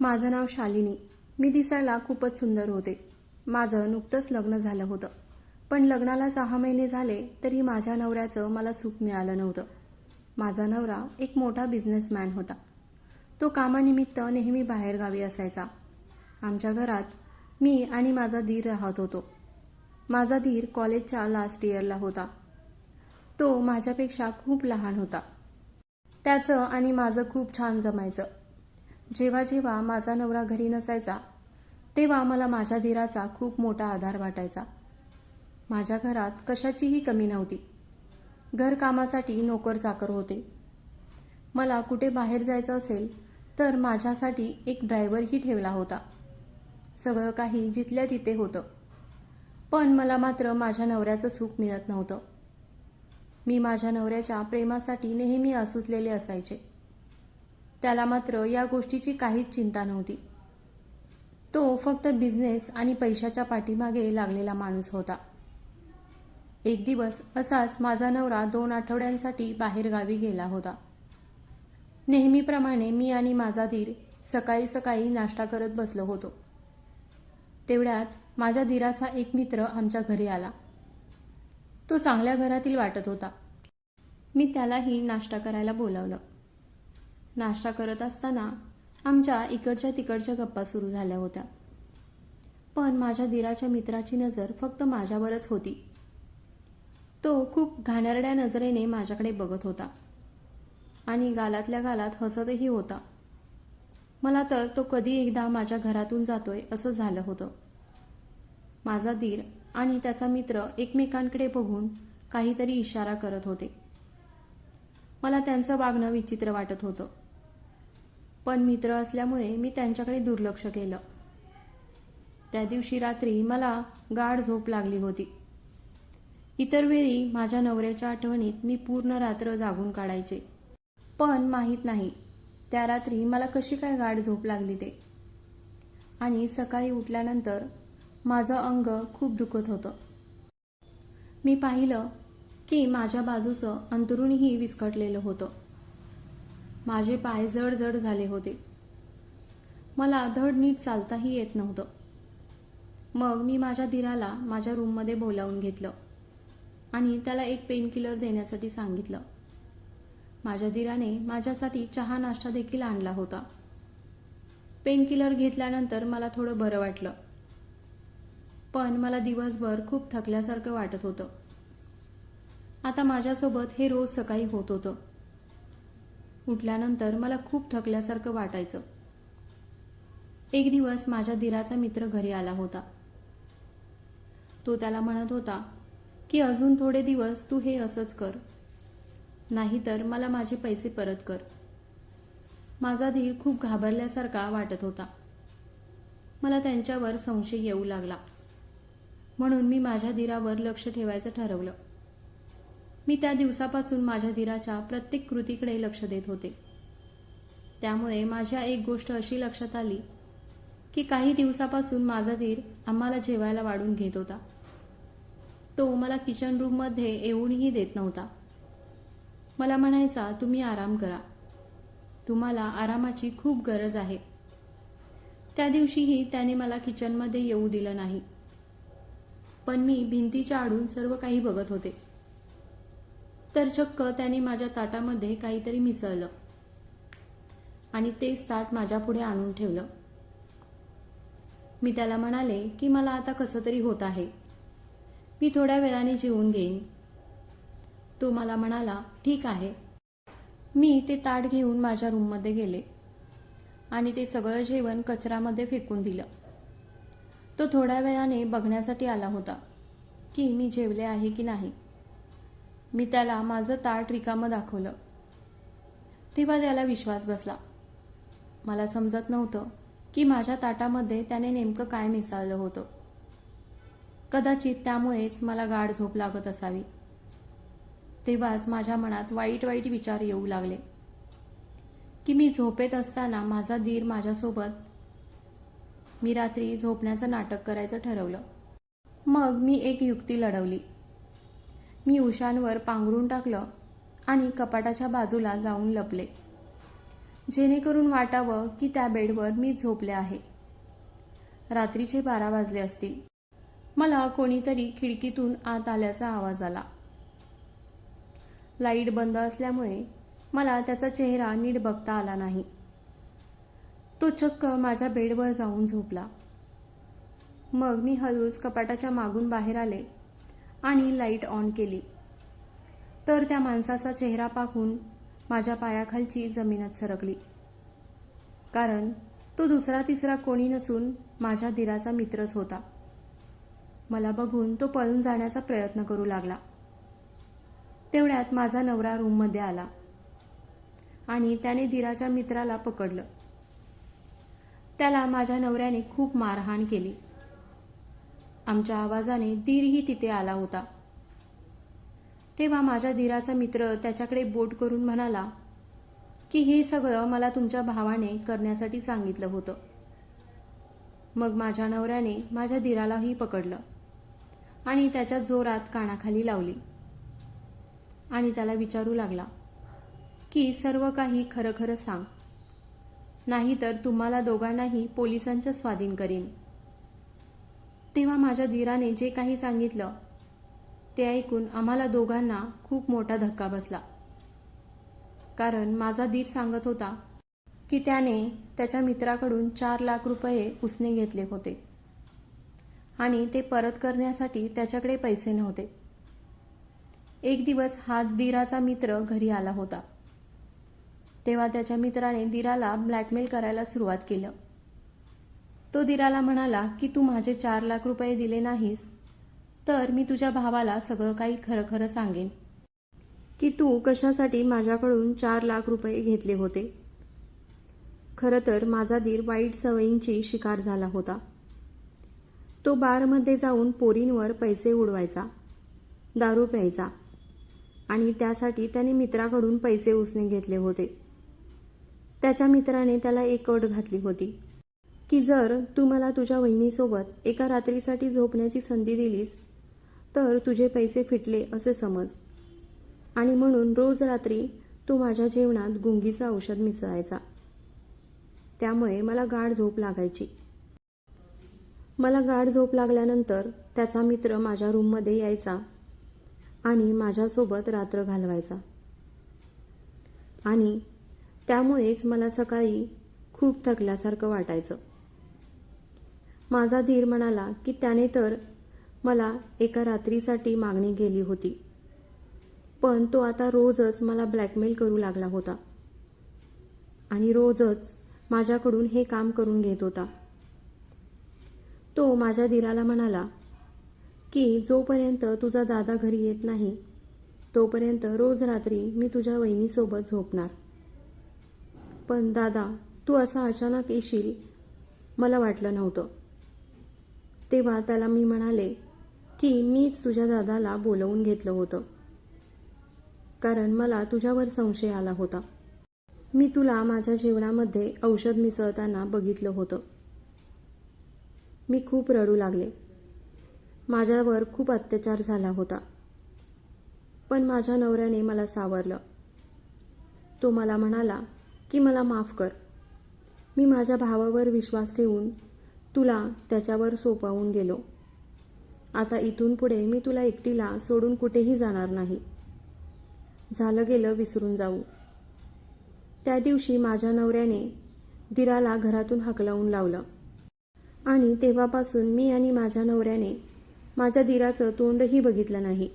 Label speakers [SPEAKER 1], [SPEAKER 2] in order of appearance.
[SPEAKER 1] माझं नाव शालिनी. मी दिसायला खूपच सुंदर होते. माझं नुकतंच लग्न झालं होतं. पण लग्नाला सहा महिने झाले तरी माझ्या नवऱ्याचं मला सुख मिळालं नव्हतं. माझा नवरा एक मोठा बिझनेसमॅन होता. तो कामानिमित्त नेहमी बाहेरगावी असायचा. आमच्या घरात मी आणि माझा धीर राहत होतो. माझा धीर कॉलेजच्या लास्ट इयरला होता. तो माझ्यापेक्षा खूप लहान होता. त्याचं आणि माझं खूप छान जमायचं. जेव्हा जेव्हा माझा नवरा घरी नसायचा तेव्हा मला माझ्या धीराचा खूप मोठा आधार वाटायचा. माझ्या घरात कशाचीही कमी नव्हती. घरकामासाठी नोकर चाकर होते. मला कुठे बाहेर जायचं असेल तर माझ्यासाठी एक ड्रायव्हरही ठेवला होता. सगळं काही जिथल्या तिथे होतं. पण मला मात्र माझ्या नवऱ्याचं सुख मिळत नव्हतं. मी माझ्या नवऱ्याच्या प्रेमासाठी नेहमी असूचलेले असायचे. त्याला मात्र या गोष्टीची काहीच चिंता नव्हती. तो फक्त बिझनेस आणि पैशाच्या पाठीमागे लागलेला माणूस होता. एक दिवस असाच माझा नवरा दोन आठवड्यांसाठी बाहेरगावी गेला होता. नेहमीप्रमाणे मी आणि माझा धीर सकाळी सकाळी नाश्ता करत बसलो होतो. तेवढ्यात माझ्या धीराचा एक मित्र आमच्या घरी आला. तो चांगल्या घरातील वाटत होता. मी त्यालाही नाश्ता करायला बोलावलं. नाश्ता करत असताना आमच्या इकडच्या तिकडच्या गप्पा सुरू झाल्या होत्या. पण माझ्या दिराच्या मित्राची नजर फक्त माझ्यावरच होती. तो खूप घाणेरड्या नजरेने माझ्याकडे बघत होता आणि गालातल्या गालात हसतही होता. मला तर तो कधी एकदा माझ्या घरातून जातोय असं झालं होतं. माझा दीर आणि त्याचा मित्र एकमेकांकडे बघून काहीतरी इशारा करत होते. मला त्यांचं वागणं विचित्र वाटत होतं. पण मित्र असल्यामुळे मी त्यांच्याकडे दुर्लक्ष केलं. त्या दिवशी रात्री मला गाढ झोप लागली होती. इतर वेळी माझ्या नवऱ्याच्या आठवणीत मी पूर्ण रात्र जागून काढायचे. पण माहीत नाही त्या रात्री मला कशी काय गाढ झोप लागली ते. आणि सकाळी उठल्यानंतर माझं अंग खूप दुखत होतं. मी पाहिलं की माझ्या बाजूचं अंतरूणही विस्कटलेलं होतं. माझे पाय जड जड झाले होते. मला धड नीट चालताही येत नव्हतं. मग मी माझ्या धीराला माझ्या रूममध्ये बोलावून घेतलं आणि त्याला एक पेनकिलर देण्यासाठी सांगितलं. माझ्या धीराने माझ्यासाठी चहा नाश्ता देखील आणला होता. पेनकिलर घेतल्यानंतर मला थोडं बरं वाटलं. पण मला दिवसभर खूप थकल्यासारखं वाटत होतं. आता माझ्यासोबत हे रोज सकाळी होत होतं. उठल्यानंतर मला खूप थकल्यासारखं वाटायचं. एक दिवस माझ्या दिराचा मित्र घरी आला होता. तो त्याला म्हणत होता की अजून थोडे दिवस तू हे असंच कर. नाहीतर मला माझे पैसे परत कर. माझा धीर खूप घाबरल्यासारखा वाटत होता. मला त्यांच्यावर संशय येऊ लागला. म्हणून मी माझ्या धीरावर लक्ष ठेवायचं ठरवलं. मी त्या दिवसापासून माझ्या धीराच्या प्रत्येक कृतीकडे लक्ष देत होते. त्यामुळे माझ्या एक गोष्ट अशी लक्षात आली की काही दिवसापासून माझा धीर आम्हाला जेवायला वाढून घेत होता. तो मला किचन रूममध्ये येऊनही देत नव्हता. मला म्हणायचा तुम्ही आराम करा. तुम्हाला आरामाची खूप गरज आहे. त्या दिवशीही त्याने मला किचनमध्ये येऊ दिलं नाही. पण मी भिंतीच्या आडून सर्व काही बघत होते. तर चक्क त्याने माझ्या ताटामध्ये काहीतरी मिसळलं. आणि तेच ताट माझ्या पुढे आणून ठेवलं. मी त्याला म्हणाले की मला आता कसं तरी होत आहे. मी थोड्या वेळाने जेवून घेईन. तो मला म्हणाला ठीक आहे. मी ते ताट घेऊन माझ्या रूममध्ये गेले आणि ते सगळं जेवण कचऱ्यामध्ये फेकून दिलं. तो थोड्या वेळाने बघण्यासाठी आला होता की मी जेवले आहे की नाही? मी त्याला माझं ताट रिकामं दाखवलं. तेव्हा त्याला विश्वास बसला. मला समजत नव्हतं की माझ्या ताटामध्ये त्याने नेमकं काय मिसळलं होतं. कदाचित त्यामुळेच मला गाढ झोप लागत असावी. तेव्हाच माझ्या मनात वाईट वाईट विचार येऊ लागले. की मी झोपेत असताना माझा धीर माझ्यासोबत मी रात्री झोपण्याचं नाटक करायचं ठरवलं. मग मी एक युक्ती लढवली. मी उशांवर पांघरून टाकलं आणि कपाटाच्या बाजूला जाऊन लपले. जेणेकरून वाटावं की त्या बेडवर मी झोपले आहे. रात्रीचे बारा वाजले असतील. मला कोणीतरी खिडकीतून आत आल्याचा आवाज आला. लाइट बंद असल्यामुळे मला त्याचा चेहरा नीट बघता आला नाही. तो चक्क माझ्या बेडवर जाऊन झोपला. मग मी हळूच कपाटाच्या मागून बाहेर आले आणि लाइट ऑन केली. तर त्या माणसाचा चेहरा पाहून माझ्या पायाखालची जमीनच सरकली. कारण तो दुसरा तिसरा कोणी नसून माझ्या दिराचा मित्रच होता. मला बघून तो पळून जाण्याचा प्रयत्न करू लागला. तेवढ्यात माझा नवरा रूममध्ये आला आणि त्याने दिराच्या मित्राला पकडलं. त्याला माझ्या नवऱ्याने खूप मारहाण केली. आमच्या आवाजाने दीरही तिथे आला होता. तेव्हा माझ्या धीराचा मित्र त्याच्याकडे बोट करून म्हणाला की हे सगळं मला तुमच्या भावाने करण्यासाठी सांगितलं होतं. मग माझ्या नवऱ्याने माझ्या धीरालाही पकडलं आणि त्याच्या जोरात कानाखाली लावली. आणि त्याला विचारू लागला की सर्व काही खरं खरं सांग. नाहीतर तुम्हाला दोघांनाही पोलिसांच्या स्वाधीन करीन. तेव्हा माझ्या धीराने जे काही सांगितलं ते ऐकून आम्हाला दोघांना खूप मोठा धक्का बसला. कारण माझा धीर सांगत होता की त्याने त्याच्या मित्राकडून चार लाख रुपये उसने घेतले होते. आणि ते परत करण्यासाठी त्याच्याकडे पैसे नव्हते. एक दिवस हा धीराचा मित्र घरी आला होता. तेव्हा त्याच्या मित्राने दीराला ब्लॅकमेल करायला सुरुवात केलं. तो दिराला म्हणाला की तू माझे चार लाख रुपये दिले नाहीस तर मी तुझ्या भावाला सगळं काही खरं खरं सांगेन. की तू कशासाठी माझ्याकडून चार लाख रुपये घेतले होते? खरं तर माझा दीर वाईट सवयींची शिकार झाला होता. तो बारमध्ये जाऊन पोरींवर पैसे उडवायचा दारू प्यायचा आणि त्यासाठी त्याने मित्राकडून पैसे उसने घेतले होते. त्याच्या मित्राने त्याला एक अट घातली होती. की जर तू मला तुझ्या वहिनीसोबत एका रात्रीसाठी झोपण्याची संधी दिलीस तर तुझे पैसे फिटले असे समज. आणि म्हणून रोज रात्री तो माझ्या जेवणात गुंगीचं औषध मिसळायचा. त्यामुळे मला गाढ झोप लागायची. मला गाढ झोप लागल्यानंतर त्याचा मित्र माझ्या रूममध्ये यायचा आणि माझ्यासोबत रात्र घालवायचा. आणि त्यामुळेच मला सकाळी खूप थकल्यासारखं वाटायचं. माझा धीर म्हणाला की त्याने तर मला एका रात्रीसाठी मागणी केली होती. पण तो आता रोजच मला ब्लॅकमेल करू लागला होता. आणि रोजच माझ्याकडून हे काम करून घेत होता. तो माझ्या धीराला म्हणाला की जोपर्यंत तुझा दादा घरी येत नाही तोपर्यंत रोज रात्री मी तुझ्या वहिनीसोबत झोपणार. पण दादा तू असा अचानक येशील मला वाटलं नव्हतं. तेव्हा त्याला मी म्हणाले की मीच तुझ्या दादाला बोलवून घेतलं होतं. कारण मला तुझ्यावर संशय आला होता. मी तुला माझ्या जेवणामध्ये औषध मिसळताना बघितलं होतं. मी खूप रडू लागले. माझ्यावर खूप अत्याचार झाला होता. पण माझ्या नवऱ्याने मला सावरलं. तो मला म्हणाला की मला माफ कर. मी माझ्या भावावर विश्वास ठेवून तुला त्याच्यावर सोपवून गेलो. आता इथून पुढे मी तुला एकटीला सोडून कुठेही जाणार नाही. झालं गेलं विसरून जाऊ. त्या दिवशी माझ्या नवऱ्याने दिराला घरातून हकलावून लावलं. आणि तेव्हापासून मी आणि माझ्या नवऱ्याने माझ्या दिराचं तोंडही बघितलं नाही.